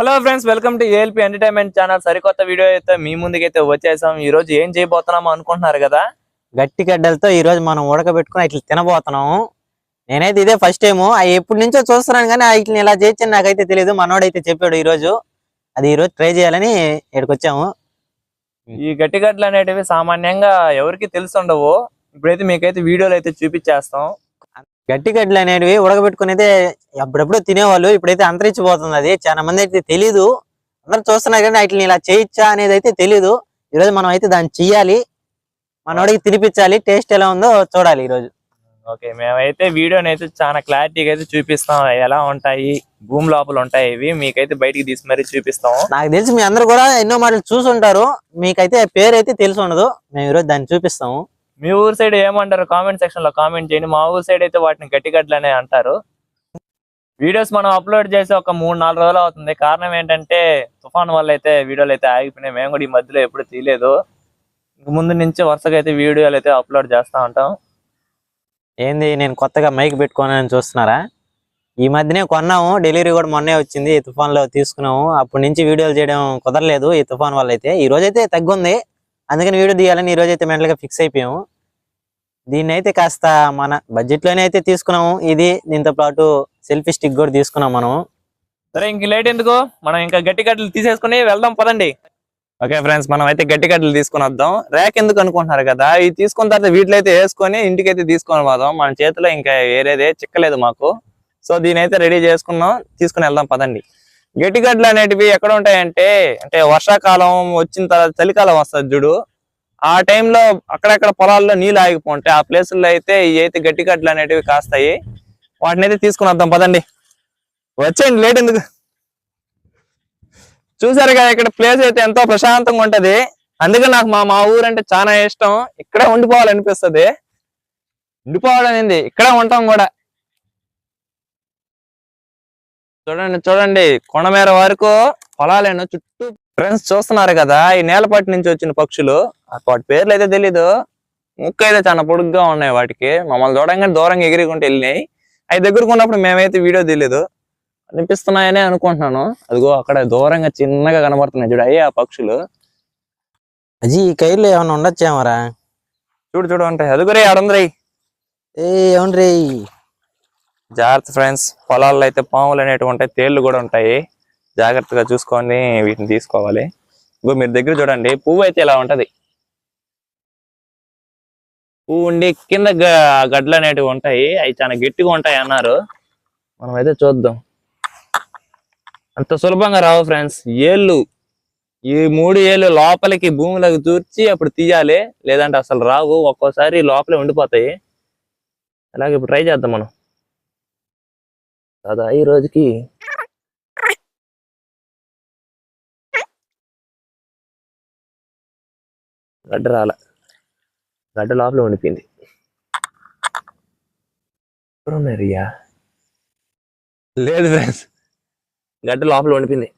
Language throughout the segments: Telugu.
Hello friends welcome to ALP entertainment channel సరికొత్త వీడియో అయితే మీ ముందుకైతే వచ్చేసాం. ఈ రోజు ఏం చేయబోతున్నాం అనుకుంటున్నారు కదా? గట్టి గడ్డలతో ఈ రోజు మనం ఉడకబెట్టుకుని ఇట్లా తినబోతున్నాము నేనైతే ఇదే ఫస్ట్ టైము అవి ఎప్పటి నుంచో చూస్తున్నాను కానీ వీటిని ఇలా చేయొచ్చని నాకైతే తెలియదు మనోడైతే చెప్పాడు ఈ రోజు. అది ఈ రోజు ట్రై చేయాలని ఇక్కడికి వచ్చాము. ఈ గట్టిగడ్డలు అనేటివి సామాన్యంగా ఎవరికి తెలుసుండవు. ఇప్పుడైతే మీకైతే వీడియోలు అయితే చూపించేస్తాం. గట్టి గడ్డలు అనేవి ఉడకబెట్టుకుని అయితే అప్పుడప్పుడు తినేవాళ్ళు. ఇప్పుడైతే అంతరించిపోతుంది అది. చాలా మంది అయితే తెలీదు. అందరు చూస్తున్నారు కానీ వాటిని ఇలా చేయొచ్చా అనేది అయితే తెలీదు. ఈ రోజు మనం అయితే దాన్ని చెయ్యాలి మనోడికి తినిపించాలి. టేస్ట్ ఎలా ఉందో చూడాలి ఈ రోజు ఓకే మేమైతే వీడియోని అయితే చాలా క్లారిటీగా అయితే చూపిస్తాం. ఎలా ఉంటాయి భూమి లోపల ఉంటాయి ఇవి. మీకైతే బయటికి తీసి మరీ చూపిస్తాం. నాకు తెలిసి మీ అందరు కూడా ఎన్నో మాటలు చూసుంటారు. మీకైతే పేరు అయితే తెలిసి ఉండదు. మేము ఈరోజు దాన్ని చూపిస్తాము. మీ ఊరు సైడ్ ఏమంటారు? కామెంట్ సెక్షన్లో కామెంట్ చేయండి. మా ఊరు సైడ్ అయితే వాటిని గట్టిగడ్లనే అంటారు. వీడియోస్ మనం అప్లోడ్ చేసి ఒక మూడు నాలుగు రోజులు అవుతుంది. కారణం ఏంటంటే తుఫాన్ వల్ల అయితే వీడియోలు అయితే ఆగిపోయినాయి. మేము కూడా ఈ మధ్యలో ఎప్పుడు తీయలేదు. ముందు నుంచి వరుసగా అయితే వీడియోలు అయితే అప్లోడ్ చేస్తా ఉంటాం. ఏంది నేను కొత్తగా మైక్ పెట్టుకోనని చూస్తున్నారా? ఈ మధ్యనే కొన్నాము. డెలివరీ కూడా మొన్నే వచ్చింది. ఈ తుఫాన్లో తీసుకున్నాము. అప్పటి నుంచి వీడియోలు చేయడం కుదరలేదు ఈ తుఫాన్ వల్ల అయితే. ఈ రోజు తగ్గుంది. అందుకని వీడియో తీయాలని ఈ రోజు మెంటల్గా ఫిక్స్ అయిపోయాము. దీన్ని అయితే కాస్త మన బడ్జెట్లోనే అయితే తీసుకున్నాము. ఇది దీంతో పాటు సెల్ఫీ స్టిక్ కూడా తీసుకున్నాం మనం సరే ఇంక లేట్ ఎందుకు? మనం ఇంకా గట్టి గడ్డలు తీసేసుకుని వెళ్దాం పదండి. ఓకే ఫ్రెండ్స్ మనం అయితే గట్టి గడ్డలు తీసుకుని వద్దాం. ర్యాక్ ఎందుకు అనుకుంటున్నారు కదా ఇవి తీసుకున్న తర్వాత వీటిలో అయితే వేసుకొని ఇంటికి అయితే తీసుకొని పోదాం. మన చేతిలో ఇంకా వేరేదే చిక్కలేదు మాకు. సో దీని అయితే రెడీ చేసుకున్నాం. తీసుకుని వెళ్దాం పదండి. గట్టి గడ్డలు అనేటివి ఎక్కడ ఉంటాయంటే అంటే వర్షాకాలం వచ్చిన తర్వాత చలికాలం వస్తుంది చూడు. ఆ టైంలో అక్కడక్కడ పొలాల్లో నీళ్ళు ఆగిపోంటాయి ఆ ప్లేసుల్లో అయితే ఇవి అయితే గట్టి గడ్డలు అనేటివి కాస్తాయి. వాటిని అయితే తీసుకుని వద్దాం పదండి. వచ్చేయండి లేట్ ఎందుకు? చూసారు కదా ఇక్కడ ప్లేస్ అయితే ఎంతో ప్రశాంతంగా ఉంటది. అందుకే నాకు మా మా ఊరు అంటే చాలా ఇష్టం. ఇక్కడే ఉండిపోవాలనిపిస్తుంది. ఉండిపోవాలనింది ఇక్కడే ఉంటాం కూడా. చూడండి చూడండి. కొండమేర వరకు పొలాలేను చుట్టూ ఫ్రెండ్స్ చూస్తున్నారు కదా ఈ నేలపాటి నుంచి వచ్చిన పక్షులు. వాటి పేర్లు అయితే తెలీదు. ముక్కు అయితే చాలా పొడుగ్గా ఉన్నాయి వాటికి. మమ్మల్ని చూడంగానే దూరంగా ఎగిరికుంటూ వెళ్ళినాయి. అవి దగ్గరకు ఉన్నప్పుడు మేమైతే వీడియో తెలియదు అనిపిస్తున్నాయనే అనుకుంటున్నాను. అదిగో అక్కడ దూరంగా చిన్నగా కనబడుతున్నాయి చూడు అయ్యే ఆ పక్షులు. అజీ ఈ కైర్లో ఏమైనా ఉండొచ్చేమరా చూడు చూడు ఉంటాయి అదిగురే ఆడుందిరై ఏ జాగ్రత్త ఫ్రెండ్స్. పొలాల్లో అయితే పాములు అనేటివి ఉంటాయి తేళ్ళు కూడా ఉంటాయి. జాగ్రత్తగా చూసుకొని వీటిని తీసుకోవాలి. ఇగో మీరు దగ్గర చూడండి. పువ్వు అయితే ఇలా ఉంటది. ఉండి కింద గ- గడ్డలు అనేటివి ఉంటాయి. అవి చాలా గట్టిగా ఉంటాయి అన్నారు. మనం అయితే చూద్దాం. అంత సులభంగా రావు ఫ్రెండ్స్. ఏళ్ళు ఈ మూడు ఏళ్ళు లోపలికి భూమిలోకి దూర్చి అప్పుడు తీయాలి. లేదంటే అసలు రావు. ఒక్కోసారి లోపలే ఉండిపోతాయి. అలాగే ఇప్పుడు ట్రై చేద్దాం మనం. కదా ఈ రోజుకి గడ్డ రాలే. గడ్డ లోపల ఉండిపోయింది రియా లేదు ఫ్రెండ్స్. గడ్డ లోపల ఉండిపోయింది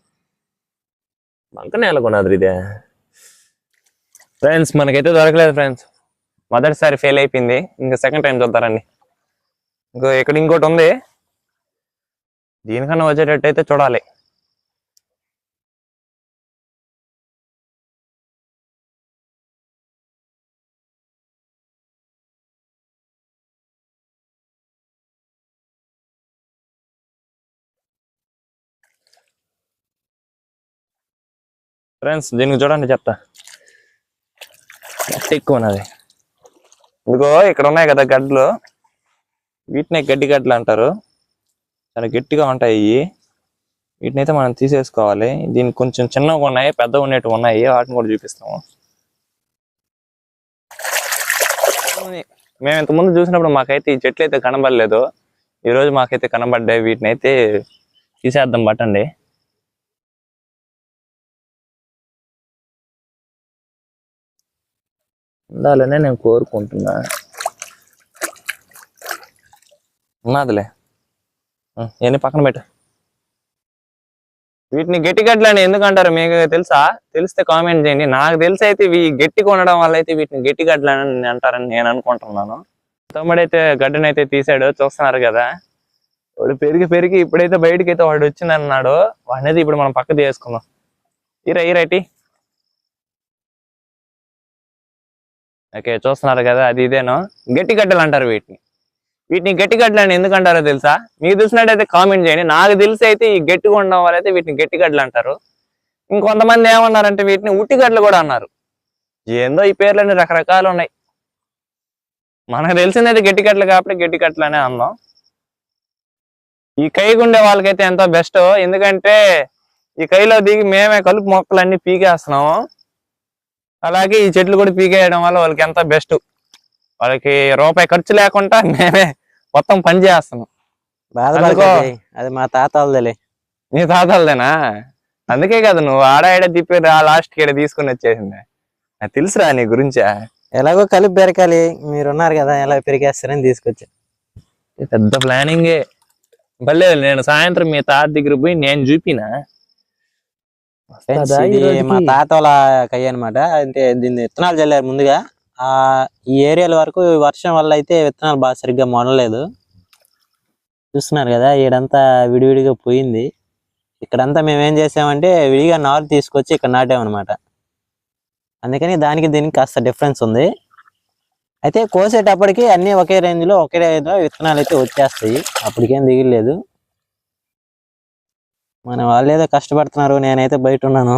బంక నేల కొన్నది ఇదే. ఫ్రెండ్స్ మనకైతే దొరకలేదు ఫ్రెండ్స్. మొదటిసారి ఫెయిల్ అయిపోయింది. ఇంకా సెకండ్ టైం చూద్దారండి ఇంకో ఇక్కడ ఇంకోటి ఉంది. దీనికన్నా వచ్చేటట్టు అయితే చూడాలి. ఫ్రెండ్స్ దీనికి చూడండి చెప్తా గట్టి ఎక్కువ ఉన్నది. ఇదిగో ఇక్కడ ఉన్నాయి కదా గడ్డలు వీటినే గడ్డి గడ్డలు అంటారు. చాలా గట్టిగా ఉంటాయి ఇవి. వీటిని అయితే మనం తీసేసుకోవాలి. దీనికి కొంచెం చిన్నగా ఉన్నాయి పెద్దగా ఉండేటివి ఉన్నాయి. వాటిని కూడా చూపిస్తాము. మేము ఇంతకుముందు చూసినప్పుడు మాకైతే ఈ చెట్లు అయితే కనబడలేదు. ఈ రోజు మాకైతే కనబడ్డాయి. వీటిని అయితే తీసేద్దాం పట్టండి. ఉండాలనే నేను కోరుకుంటున్నా. ఉన్నదిలే. ఇవన్నీ పక్కన పెట్టు. వీటిని గట్టి గడ్డలు అని ఎందుకు అంటారు మీకు తెలుసా? తెలిస్తే కామెంట్ చేయండి. నాకు తెలిసి అయితే ఇవి గట్టి కొనడం వల్ల అయితే వీటిని గట్టి గడ్డలు అని అంటారని నేను అనుకుంటున్నాను. తమ్ముడైతే అయితే తీసాడు. చూస్తున్నారు కదా. వాడు పెరిగి పెరిగి ఇప్పుడైతే బయటకి అయితే వాడు వచ్చిందన్నాడు. వాడినైతే ఇప్పుడు మనం పక్క తీసుకుందాం. ఇరా ఈరైటి ఓకే చూస్తున్నారు కదా అది ఇదేనో. గట్టి గడ్డలు అంటారు వీటిని. వీటిని గట్టి గడ్డలు అని ఎందుకు అంటారో తెలుసా? మీకు తెలిసినట్టయితే కామెంట్ చేయండి. నాకు తెలిసి అయితే ఈ గట్టిగా ఉండడం వల్ల అయితే వీటిని గట్టి గడ్డలు అంటారు. ఇంకొంతమంది ఏమన్నారంటే వీటిని ఉట్టి గడ్డలు కూడా అన్నారు. ఏందో ఈ పేర్లన్నీ రకరకాలు ఉన్నాయి. మనకు తెలిసిందైతే గట్టి గడ్డలు కాబట్టి గట్టి గడ్డలు అనే అందాం ఈ కైగుండే వాళ్ళకైతే ఎంతో బెస్ట్ ఎందుకంటే ఈ కైలో దిగి మేమే కలుపు మొక్కలన్నీ పీకేస్తున్నాము. అలాగే ఈ చెట్లు కూడా పీకేయడం వల్ల వాళ్ళకి ఎంతో బెస్ట్? వాళ్ళకి రూపాయి ఖర్చు లేకుండా మేమే మొత్తం పని చేస్తున్నాం. అది మా తాత వాళ్ళదేలే నీ తాతలదేనా అందుకే కదా నువ్వు ఆడ ఆడ తిప్పి రా లాస్ట్కి తీసుకుని వచ్చేసింది. నాకు తెలుసురా నీ గురించా? ఎలాగో కలిపి పెరకాలి మీరు ఉన్నారు కదా ఎలా పెరిగేస్తారని తీసుకొచ్చా పెద్ద ప్లానింగే భలే నేను సాయంత్రం మీ తాత దగ్గర పోయి నేను చూపినా. ఫ్రెండ్స్ ఇది? మా తాత వాళ్ళ కయ్య అనమాట అంటే దీన్ని విత్తనాలు చల్లారు ముందుగా. ఆ ఈ ఏరియాల వరకు వర్షం వల్ల అయితే విత్తనాలు బాగా సరిగ్గా మొనలేదు. చూస్తున్నారు కదా ఈడంతా విడివిడిగా పోయింది. ఇక్కడంతా మేము ఏం చేసామంటే విడిగా నారు తీసుకొచ్చి ఇక్కడ నాటామన్నమాట. అందుకని దానికి దీనికి కాస్త డిఫరెన్స్ ఉంది. అయితే కోసేటప్పటికి అన్ని ఒకే రేంజ్లో ఒకే రేంజ్లో విత్తనాలు అయితే వచ్చేస్తాయి. అప్పటికేం దిగలేదు మన వాళ్ళు ఏదో కష్టపడుతున్నారు నేనైతే బయట ఉన్నాను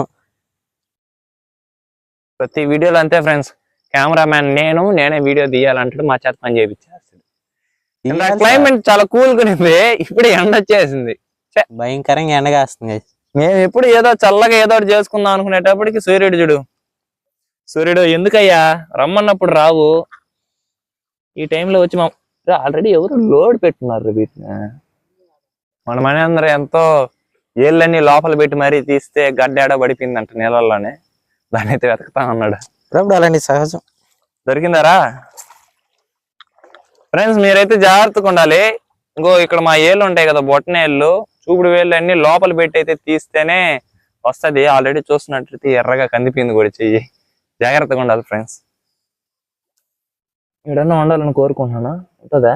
ప్రతి వీడియోలో అంతే ఫ్రెండ్స్. కెమెరామ్యాన్ నేను నేనే వీడియో తీయాలంటాడు మా చేత పని చేయించేస్తాడు క్లైమేట్ చాలా కూల్గా ఉంది. ఇప్పుడు ఎండ వచ్చేసింది. భయంకరంగా ఎండగాస్తుంది guys. మేము ఎప్పుడు ఏదో చల్లగా ఏదో ఒకటి చేసుకుందాం అనుకునేటప్పటికి సూర్యుడు చూడు. సూర్యుడు ఎందుకయ్యా? రమ్మన్నప్పుడు రావు. ఈ టైంలో వచ్చి మా ఆల్రెడీ ఎవరు లోడ్ పెట్టున్నారు వీటిని. మన మన అందరూ ఎంతో ఏళ్ళన్నీ లోపల పెట్టి మరీ తీస్తే గడ్డాడ పడిపోయిందంట నీళ్ళల్లోనే దాన్ని అయితే వెతకుతా ఉన్నాడు అప్పుడప్పుడు అలాంటి సహజం. దొరికిందారా? ఫ్రెండ్స్ మీరైతే జాగ్రత్తగా ఉండాలి. ఇంకో ఇక్కడ మా ఏళ్ళు ఉంటాయి కదా బొట్టనేళ్ళు చూపుడు వేళ్ళు అన్ని లోపల పెట్టి అయితే తీస్తేనే వస్తది. ఆల్రెడీ చూస్తున్నట్లయితే ఎర్రగా కందిపోయింది కూడా చెయ్యి. జాగ్రత్తగా ఉండాలి ఫ్రెండ్స్. ఇడన్నా ఉండాలని కోరుకుంటున్నాను? ఉంటుందా?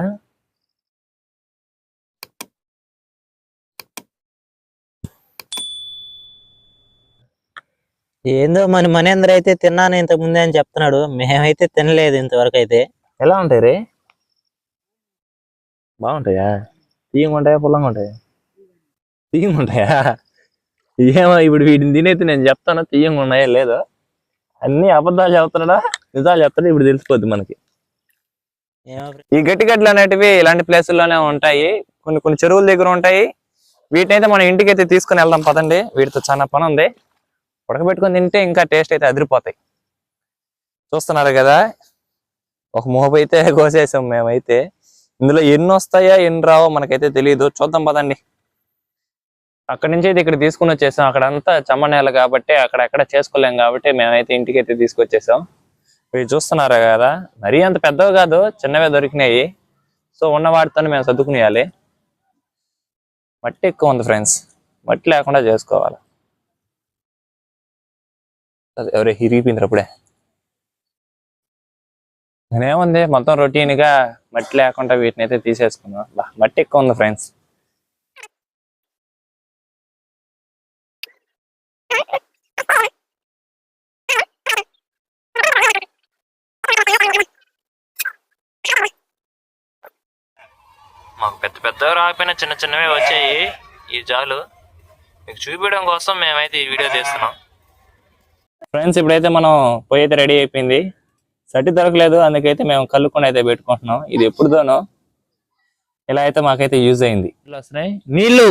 ఏందో మన మనేంద్ర అయితే తిన్నాను ఇంత ముందే అని చెప్తున్నాడు. మేమైతే తినలేదు ఇంతవరకు అయితే. ఎలా ఉంటాయి రే? బాగుంటాయా? తీయంగా ఉంటాయా? పుల్లంగా ఉంటాయా? తీయంగా ఉంటాయా? ఏమో ఇప్పుడు వీటిని తినేది నేను చెప్తాను. తీయంగా ఉన్నాయా? లేదో? అన్ని అబద్ధాలు చెప్తున్నాడా? నిజాలు చెప్తాడు ఇప్పుడు తెలిసిపోద్ది మనకి. ఈ గట్టి గడ్డలు అనేటివి ఇలాంటి ప్లేసుల్లోనే ఉంటాయి. కొన్ని కొన్ని చెరువుల దగ్గర ఉంటాయి. వీటినైతే మనం ఇంటికి అయితే తీసుకుని వెళ్దాం పదండి. వీటితో చాలా పని ఉంది. ఉడకబెట్టుకొని తింటే ఇంకా టేస్ట్ అయితే అదిరిపోతాయి. చూస్తున్నారు కదా? ఒక మోపు అయితే కోసేసాం మేమైతే. ఇందులో ఎన్ని వస్తాయా ఎన్ని రావో మనకైతే తెలియదు చూద్దాం పదండి. అక్కడి నుంచి అయితే ఇక్కడ తీసుకుని వచ్చేసాం. అక్కడ అంతా నేల కాబట్టి అక్కడ ఎక్కడ చేసుకోలేం కాబట్టి మేమైతే ఇంటికి అయితే తీసుకొచ్చేసాం. మీరు చూస్తున్నారు కదా? మరీ అంత పెద్దవి కాదు చిన్నవే దొరికినాయి. సో ఉన్న వాటితో మేము సర్దుకునేయాలి. మట్టి ఎక్కువ ఉంది ఫ్రెండ్స్. మట్టి లేకుండా చేసుకోవాలి. ఎవరే హిరిగిపోయింది అప్పుడే నేనేముంది మొత్తం రొటీన్గా మట్టి లేకుండా వీటిని అయితే తీసేసుకున్నాం బా, మట్టి ఎక్కువ ఉంది ఫ్రెండ్స్ మాకు పెద్ద పెద్ద రాకపోయినా చిన్న చిన్నవే వచ్చాయి. ఈ జాలు. మీకు చూపించడం కోసం మేమైతే ఈ వీడియో తీస్తున్నాం. ఫ్రెండ్స్ ఇప్పుడైతే మనం పొయ్యి అయితే రెడీ అయిపోయింది. సట్టి దొరకలేదు అందుకైతే మేము కలుపుకొని అయితే పెట్టుకుంటున్నాం. ఇది ఎప్పుడుదోనో ఇలా అయితే మాకైతే యూజ్ అయింది. వస్తున్నాయి. నీళ్ళు!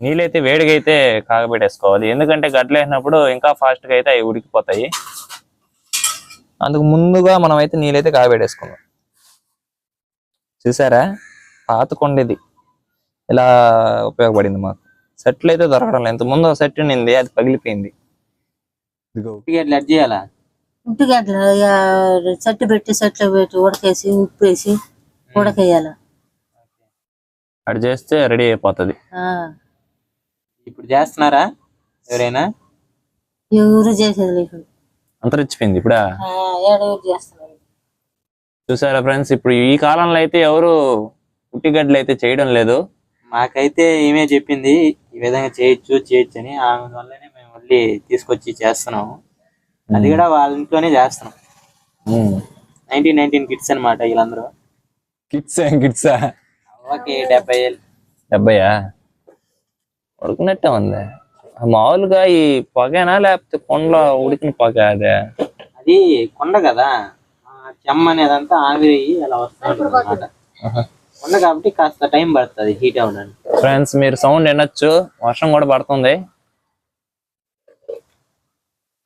నీళ్ళు అయితే వేడిగా అయితే కాగబెట్టేసుకోవాలి. ఎందుకంటే గడ్డలు వేసినప్పుడు ఇంకా ఫాస్ట్గా అయితే అవి ఉడికిపోతాయి. అందుకు ముందుగా మనం అయితే నీళ్ళైతే కాగబెట్టేసుకున్నాం చూసారా? పాత కొండేది ఇలా ఉపయోగపడింది మాకు. సెట్లు అయితే దొరకడం లేదు. ఇంత ముందు ఒక సెట్ ఉండింది అది పగిలిపోయింది. ఉట్టిగడ్డలు చెట్టు పెట్టి చెట్లు పెట్టి ఉడకేసి ఉప్పు వేసి ఉడకేయాలి? అటు చేస్తే రెడీ అయిపోతుంది. ఆ, ఇప్పుడు చేస్తున్నారా ఎవరైనా? ఎవరు చేసేది లేదు. అంతరిచ్చిపోయింది ఇప్పుడు? చేస్తున్నారు. చూసారా ఫ్రెండ్స్ ఇప్పుడు ఈ కాలంలో అయితే ఎవరు పుట్టిగడ్డలు అయితే చేయడం లేదు. మాకైతే ఈమె చెప్పింది విధంగా చేయొచ్చు చేయొచ్చు అని ఆమె వల్లనే మేము మళ్ళీ తీసుకొచ్చి చేస్తున్నాము. అది కూడా వాళ్ళ ఇంట్లోనే చేస్తున్నాం. నైన్టీన్ నైన్టీన్ కిడ్స్ అనమాట వీళ్ళందరూ. కిడ్స్ కిడ్సా ఓకే డెబ్బై ఏళ్ళు. డెబ్బయ్యా ఉడికినట్టే ఉంది. మామూలుగా ఈ పొగేనా లేకపోతే కొండలో ఉడికిన పొగ అదే? అది కొండ కదా. చెమ్మ అనేదంతా ఆవిరి అలా వస్తుంది అనమాట కాబట్టి కాస్త టైం పడుతుంది హీట్ అవడానికి ఫ్రెండ్స్ మీరు సౌండ్ వినొచ్చు. వర్షం కూడా పడుతుంది.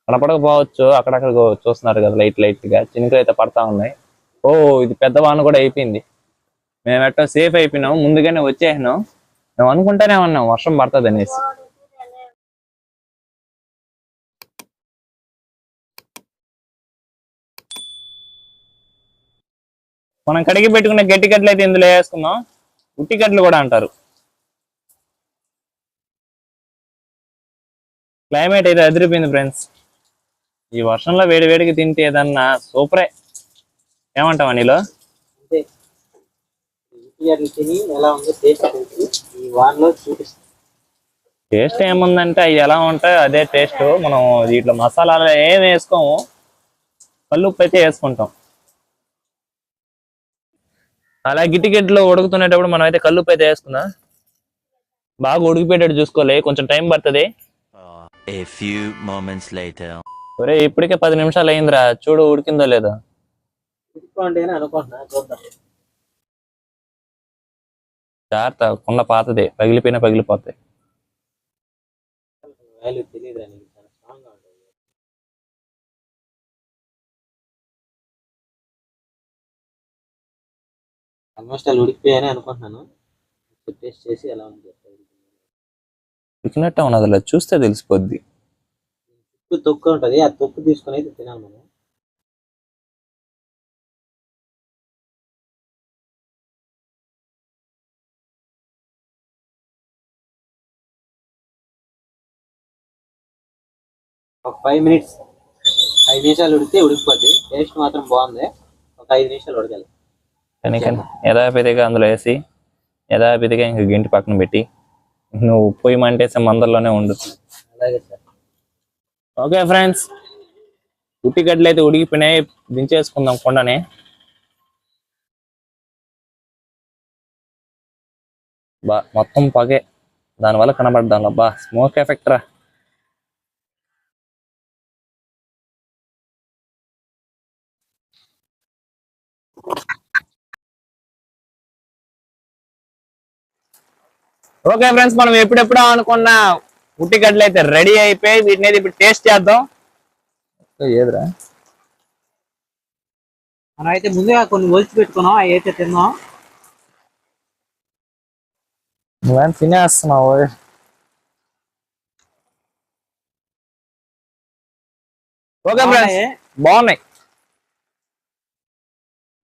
కనపడకపోవచ్చు. అక్కడక్కడ చూస్తున్నారు కదా లైట్ లైట్గా చినుకులు అయితే పడతా ఉన్నాయి. ఓ ఇది పెద్ద వాన కూడా అయిపోయింది. మేము ఎట్టో సేఫ్ అయిపోయినాం. ముందుగానే వచ్చేసినాం. మేము అనుకుంటానే ఉన్నాం వర్షం పడుతుంది అనేసి. మనం కడిగి పెట్టుకున్న గట్టి గడ్డలు అయితే ఇందులో వేసుకుందాం. ఉట్టి గడ్డలు కూడా అంటారు. క్లైమేట్ అయితే అదిరిపోయింది ఫ్రెండ్స్ ఈ వర్షంలో వేడి వేడికి తింటే ఏదన్నా సూపరే ఏమంటావా నీలో అంతే ఉట్టిగడ్డలు తిని ఎలా ఉందో టేస్ట్ ఏముందంటే అవి ఎలా ఉంటాయో అదే టేస్ట్ మనం దీంట్లో మసాలాలు ఏం వేసుకోము. కళ్ళు ఉప్పు అయితే వేసుకుంటాం. అలా గిట్టి గిట్లో ఉడుకుతునేటప్పుడు మనం అయితే కళ్ళు అయితే వేసుకుందాం? బాగా ఉడికిపోయేటట్టు చూసుకోవాలి కొంచెం టైం పడుతుంది. ఒరే ఇప్పటికే పది నిమిషాలు అయిందిరా చూడు ఉడికిందో లేదో. జాగ్రత్త కుండ పాతది పగిలిపోయినా పగిలిపోతాయి. తెలియదు ఆల్మోస్ట్ అలా ఉడికిపోయాయని అనుకుంటున్నాను. టేస్ట్ చేసి ఎలా ఉంది ఉడికినట్టే ఉన్నది అలా చూస్తే తెలిసిపోద్ది. చుట్టూ తొక్కు ఉంటది. ఆ తొక్కు తీసుకొని అయితే తినాలి మనం. ఒక ఫైవ్ మినిట్స్ ఐదు నిమిషాలు ఉడికితే ఉడికిపోద్ది. టేస్ట్ మాత్రం బాగుంది. ఒక ఐదు నిమిషాలు ఉడకాలి. కానీ కానీ యథావిధిగా అందులో వేసి యథావిధిగా ఇంక గింటి పక్కన పెట్టి నువ్వు పొయ్యి మంటేసే మందల్లోనే ఉండు. ఓకే ఫ్రెండ్స్ ఉట్టి గడ్డలు అయితే ఉడికిపోయినాయి. దించేసుకుందాం కొండని. బా మొత్తం పగే. దానివల్ల కనబడ్డాను బా స్మోక్ ఎఫెక్ట్ రా. ఓకే ఫ్రెండ్స్ మనం ఎప్పుడెప్పుడో అనుకున్న ఉట్టి గడ్డలు అయితే రెడీ అయిపోయి వీటిని అయితే ఇప్పుడు టేస్ట్ చేద్దాం. ఏదిరా? మనం అయితే ముందుగా కొన్ని ఒలిచి పెట్టుకున్నాం అవి అయితే తిన్నాం. నువ్వేం తినేస్తున్నావు? ఓకే ఫ్రెండ్స్ బాగున్నాయి?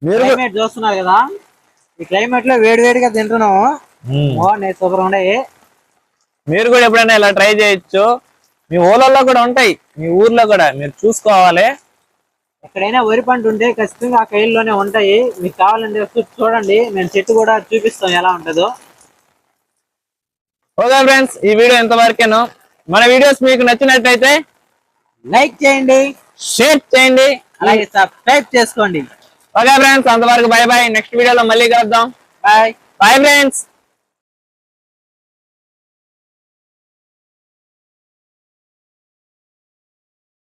మీరు క్లైమేట్ చూస్తున్నారు కదా ఈ క్లైమేట్లో వేడి వేడిగా తింటున్నాము. బాగున్నాయి సూపర్ ఉన్నాయి. మీరు కూడా ఎప్పుడైనా ఇలా ట్రై చేయొచ్చు. మీ ఊళ్ళల్లో కూడా ఉంటాయి. మీ ఊర్లో కూడా మీరు చూసుకోవాలి. ఎక్కడైనా వరి పంట ఉంటే ఖచ్చితంగా ఆ కైల్లోనే ఉంటాయి. మీకు కావాలంటే చూడండి. మేము చెట్టు కూడా చూపిస్తాం ఎలా ఉంటుందో. ఓకే ఫ్రెండ్స్ ఈ వీడియో ఎంతవరకేను మన వీడియోస్ మీకు నచ్చినట్టయితే లైక్ చేయండి. షేర్ చేయండి. అలాగే సబ్స్క్రైబ్ చేసుకోండి. ఓకే ఫ్రెండ్స్ అంతవరకు బై బై. నెక్స్ట్ వీడియోలో మళ్ళీ కలుద్దాం. Bye bye friends